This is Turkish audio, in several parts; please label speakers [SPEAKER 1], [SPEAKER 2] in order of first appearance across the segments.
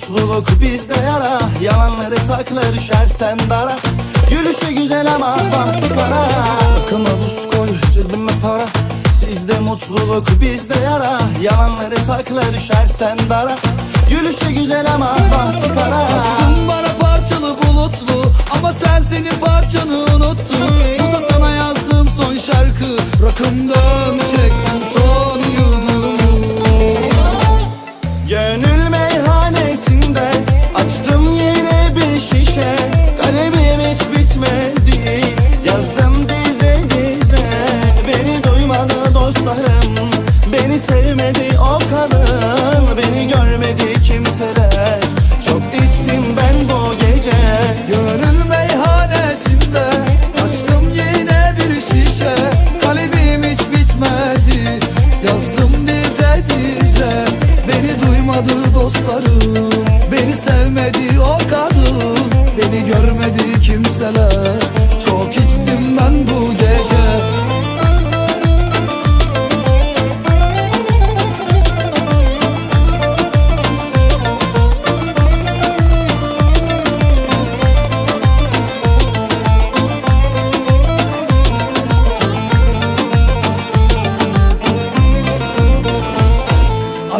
[SPEAKER 1] mutluluk bizde yara. Yalanları sakla düşersen dara. Gülüşü güzel ama bahtı kara Akıma buz koy cebime para. Sizde mutluluk bizde yara. Yalanları sakla düşersen dara. Gülüşü güzel ama bahtı kara
[SPEAKER 2] Aşkın bana parçalı bulutlu. Ama sen senin parçanı unuttun. Bu da sana yazdığım son şarkı. Rakımdan
[SPEAKER 1] dize Beni duymadı dostlarım Beni sevmedi o kadın. Beni görmedi kimseler. Çok içtim ben bu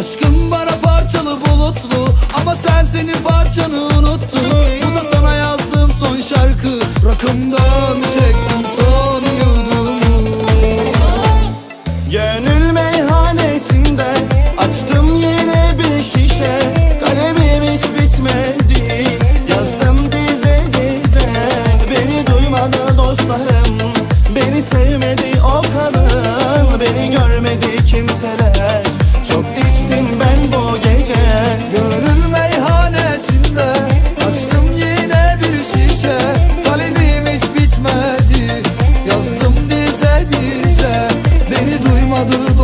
[SPEAKER 2] Aşkın bana parçalı bulutlu Ama sen senin parçanı unuttun. Bu da sana yazdığım son şarkı. Rakımdan çektim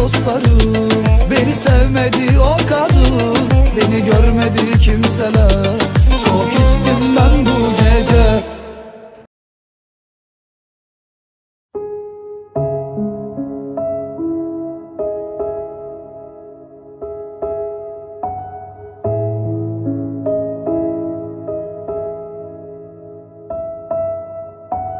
[SPEAKER 1] dostlarım. Beni sevmedi o kadın Beni görmedi kimseler.